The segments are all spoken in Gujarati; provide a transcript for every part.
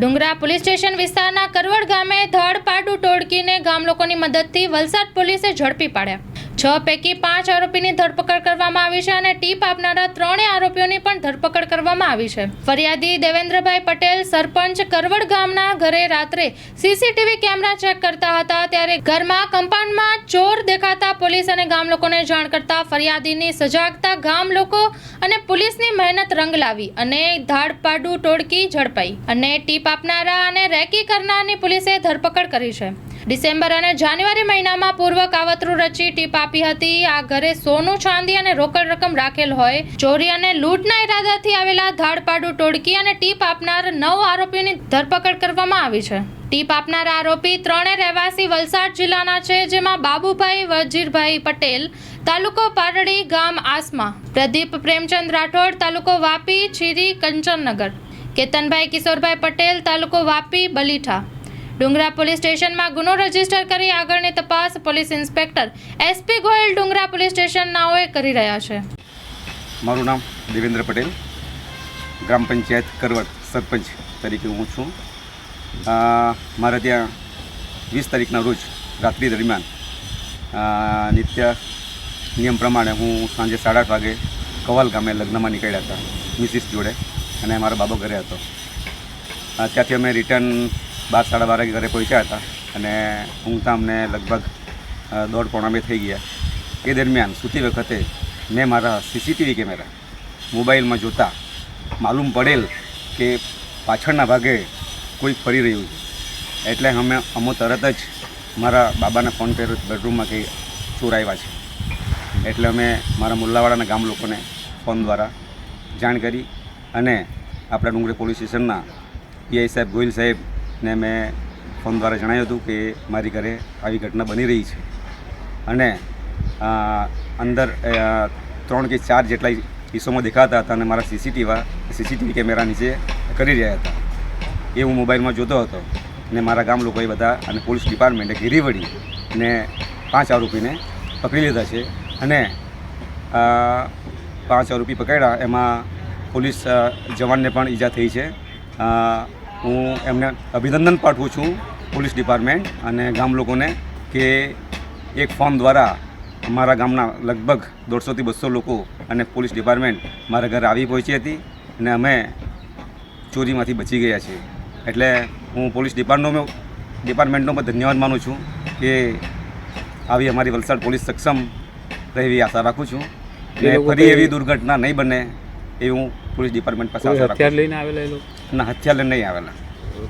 ડુંગરા પોલીસ સ્ટેશન વિસ્તારના કરવડ ગામે ધડ પાડું ટોળકીને ગામ લોકોની મદદથી વલસાડ પોલીસે ઝડપી પાડ્યા. છ પૈકી પાંચ આરોપીની ધરપકડ કરવામાં આવી છે અને ટીપ આપનારા ત્રણેય આરોપીઓની પણ ધરપકડ કરવામાં આવી છે. ફરિયાદી દેવેન્દ્રભાઈ પટેલ સરપંચ કરવડ ગામના ઘરે રાત્રે સીસીટીવી કેમેરા ચેક કરતા હતા ત્યારે ઘરમાં કમ્પાઉન્ડમાં ચોર દેખાતા પોલીસ અને ગામ લોકોને જાણ કરતા ફરિયાદીની સજાગતા ગામ લોકો અને પોલીસની મહેનત રંગ લાવી અને ધાડપાડું ટોળકી ઝડપાઈ અને ટીપ આપનારા અને રેકી કરનારની પોલીસે ધરપકડ કરી છે. ડિસેમ્બર અને જાન્યુઆરી મહિનામાં પૂર્વ કાવતરું રચી ટીપ આપી હતી. આ ઘરે સોનું, ચાંદી અને રોકડ રકમ રાખેલ હોય. ચોરી અને લૂંટના ઈરાદાથી આવેલા ધાડપાડું ટોળકી અને ટીપ આપનાર નવ આરોપીની ધરપકડ કરવામાં આવી છે. ટીપ આપનાર આરોપી ત્રણે રહેવાસી વલસાડ જિલ્લાના છે, જેમાં બાબુભાઈ વજીરભાઈ પટેલ, તાલુકો પારડી ગામ આસમા, પ્રદીપ પ્રેમચંદ રાઠોડ, તાલુકો વાપી, છીરી કંચનનગર, કેતનભાઈ કિશોરભાઈ પટેલ, તાલુકો વાપી, બલીઠા. ડુંગરા પોલીસ સ્ટેશનમાં ગુનો રજિસ્ટર કરી આગળની તપાસ પોલીસ ઇન્સ્પેક્ટર એસપી ગોયલ ડુંગરા પોલીસ સ્ટેશન નાઓએ કરી રહ્યા છે. મારું નામ દેવેન્દ્ર પટેલ. ગ્રામ પંચાયત કરવત સરપંચ તરીકે હું છું. મારા ત્યાં વીસ તારીખના રોજ રાત્રિ દરમિયાન નિત્ય નિયમ પ્રમાણે હું સાંજે સાડા આઠ વાગે કવાલ ગામે લગ્નમાં નીકળ્યા હતા મિસિસ જોડે અને મારો બાબો ઘરે હતો. ત્યાંથી અમે રિટર્ન બાર સાડા બાર ઘરે પહોંચ્યા હતા અને ઊંઘતા અમને લગભગ દોઢ પોણા બે થઈ ગયા. એ દરમિયાન સૂતી વખતે મેં મારા સીસીટીવી કેમેરા મોબાઈલમાં જોતા માલુમ પડેલ કે પાછળના ભાગે કોઈ ફરી રહ્યું છે. એટલે અમે, અમો તરત જ મારા બાબાના ફોન પર બેડરૂમમાં કંઈ ચોરાવ્યા છે. એટલે અમે મારા મુલ્લાવાડાના ગામ લોકોને ફોન દ્વારા જાણ કરી અને આપણા ડુંગળી પોલીસ સ્ટેશનના પીઆઈ સાહેબ ગોયલ સાહેબને મેં ફોન દ્વારા જણાવ્યું હતું કે મારી ઘરે આવી ઘટના બની રહી છે. અને અંદર ત્રણ કે ચાર જેટલા હિસ્સોમાં દેખાતા હતા અને મારા સીસીટીવા સીસીટીવી કેમેરા નીચે કરી રહ્યા હતા. એ હું મોબાઈલમાં જોતો હતો ને મારા ગામ લોકોએ બધા અને પોલીસ ડિપાર્ટમેન્ટે ઘેરી વળી ને પાંચ આરોપીને પકડી લીધા છે અને પાંચ આરોપી પકડ્યા. એમાં પોલીસ જવાનને પણ ઈજા થઈ છે. હું એમને અભિનંદન પાઠવું છું પોલીસ ડિપાર્ટમેન્ટ અને ગામ લોકોને કે એક ફોર્મ દ્વારા મારા ગામના લગભગ દોઢસોથી બસો લોકો અને પોલીસ ડિપાર્ટમેન્ટ મારા ઘરે આવી પહોંચી હતી અને અમે ચોરીમાંથી બચી ગયા છીએ. એટલે હું પોલીસ ડિપાર્ટમેન્ટ ડિપાર્ટમેન્ટનો પણ ધન્યવાદ માનું છું કે આવી અમારી વલસાડ પોલીસ સક્ષમ રહેવી આશા રાખું છું. એ ફરી એવી દુર્ઘટના નહીં બને એવી હું પોલીસ ડિપાર્ટમેન્ટ પાસે આશા રાખું લઈને આવેલા એ લોકો? છું ના હથિયાર લઈને નહીં આવેલા.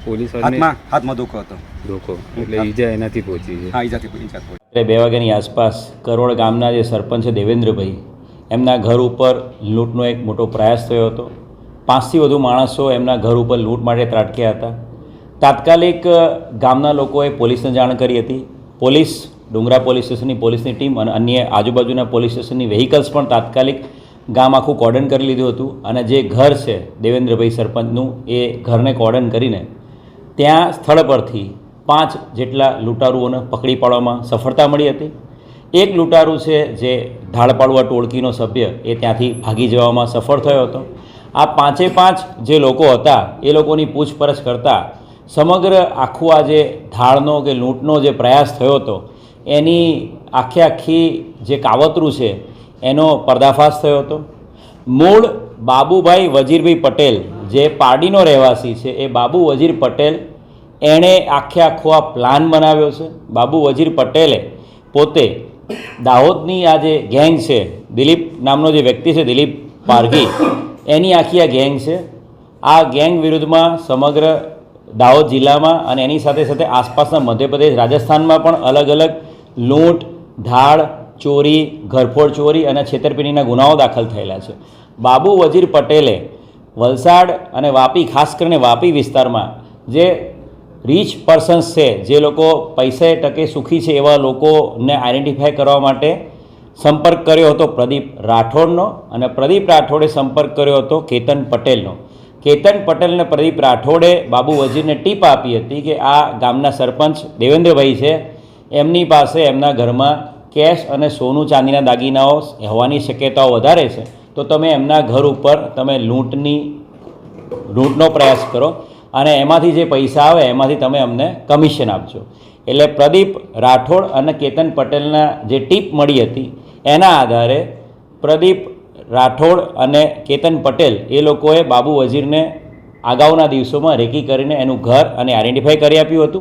પોલીસ હાથમાં હાથમાં ધોકો હતો. ધોકો. એટલે ઈજા એનાથી પહોંચી છે. હા ઈજાથી ઈજા થઈ એટલે બે વાગ્યાની આસપાસ કરોડ ગામના જે સરપંચ છે દેવેન્દ્રભાઈ એમના ઘર ઉપર લૂંટનો એક મોટો પ્રયાસ થયો હતો. પાંચથી વધુ માણસો એમના ઘર ઉપર લૂંટ માટે ત્રાટક્યા હતા. તાત્કાલિક ગામના લોકોએ પોલીસને જાણ કરી હતી. પોલીસ ડુંગરા પોલીસ સ્ટેશનની પોલીસની ટીમ અને અન્ય આજુબાજુના પોલીસ સ્ટેશનની વ્હીકલ્સ પણ તાત્કાલિક ગામ આખું કોર્ડન કરી લીધું હતું અને જે ઘર છે દેવેન્દ્રભાઈ સરપંચનું એ ઘરને કોર્ડન કરીને ત્યાં સ્થળ પરથી પાંચ જેટલા લૂંટારુઓને પકડી પાડવામાં સફળતા મળી હતી. એક લૂંટારુ છે જે ઢાળપાડવા ટોળકીનો સભ્ય એ ત્યાંથી ભાગી જવામાં સફળ થયો હતો. આ પાંચે પાંચ જે લોકો હતા એ લોકોની પૂછપરછ કરતાં સમગ્ર આખું આ જે ઢાળનો કે લૂંટનો જે પ્રયાસ થયો હતો એની આખે આખી જે કાવતરું છે એનો પર્દાફાશ થયો હતો. મૂળ બાબુભાઈ વજીરભાઈ પટેલ, જે પારડીનો રહેવાસી છે, એ બાબુ વજીર પટેલ એણે આખે આખો આ પ્લાન બનાવ્યો છે. બાબુ વજીર પટેલે પોતે દાહોદની આ જે ગેંગ છે, દિલીપ નામનો જે વ્યક્તિ છે, દિલીપ પારઘી, એની આખી આ ગેંગ છે. આ ગેંગ વિરુદ્ધમાં સમગ્ર દાહોદ જિલ્લામાં અને એની સાથે સાથે આસપાસના મધ્યપ્રદેશ, રાજસ્થાનમાં પણ અલગ અલગ લૂંટ, ધાડ ચોરી, ઘરફોડ ચોરી અને છેતરપિંડીના ગુનાઓ દાખલ થયેલા છે. બાબુ વજીર પટેલે વલસાડ અને વાપી, ખાસ કરીને વાપી વિસ્તારમાં જે રીચ પર્સન્સ છે, જે લોકો પૈસે ટકે સુખી છે એવા લોકોને આઈડેન્ટિફાય કરવા માટે સંપર્ક કર્યો હતો પ્રદીપ રાઠોડનો અને પ્રદીપ રાઠોડે સંપર્ક કર્યો હતો કેતન પટેલનો. કેતન પટેલ અને પ્રદીપ રાઠોડે બાબુ વજીરને ટીપ આપી હતી કે આ ગામના સરપંચ દેવેન્દ્રભાઈ છે. એમની પાસે એમના ઘરમાં કેશ અને સોનું ચાંદીના દાગીનાઓ હોવાની શક્યતાઓ વધારે છે, તો તમે એમના ઘર ઉપર તમે લૂંટની, લૂંટનો પ્રયાસ કરો અને એમાંથી જે પૈસા આવે એમાંથી તમે અમને કમિશન આપજો. એટલે પ્રદીપ રાઠોડ અને કેતન પટેલના જે ટીપ મળી હતી, એના આધારે પ્રદીપ રાઠોડ અને કેતન પટેલ એ લોકોએ બાબુ વઝીરને અગાઉના દિવસોમાં રેકી કરીને એનું ઘર અને આઈડેન્ટિફાઈ કરી આપ્યું હતું.